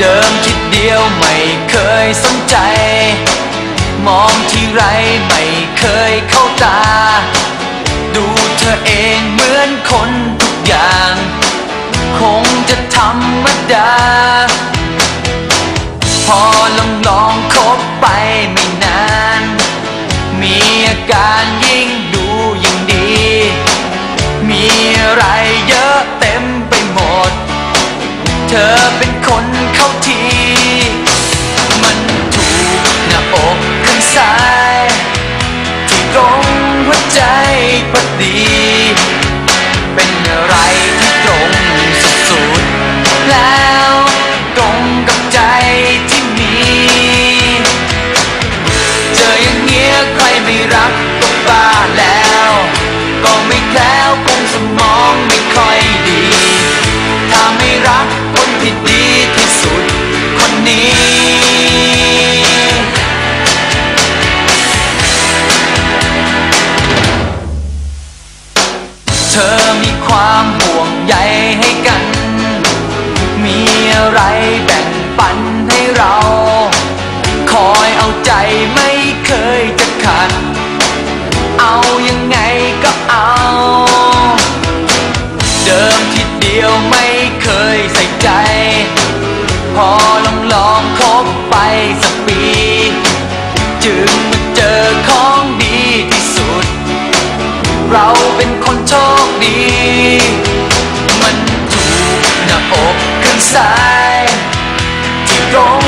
เดิมคิดเดียวไม่เคยสนใจ มองที่ไรไม่เคยเข้าตา ดูเธอเองเหมือนคนทุกอย่าง คงจะธรรมดา พอลองลองคบไปไม่นาน มีอาการยิ่งดูยิ่งดี มีอะไรเยอะเต็มไปหมด เธอเป็นคน ธอมีความห่วงใยให้กัน มีอะไรแบ่งปันให้เรา คอยเอาใจไม่เคยจะขาด เอายังไงก็เอา เดิมทีเดียวไม่ inside to go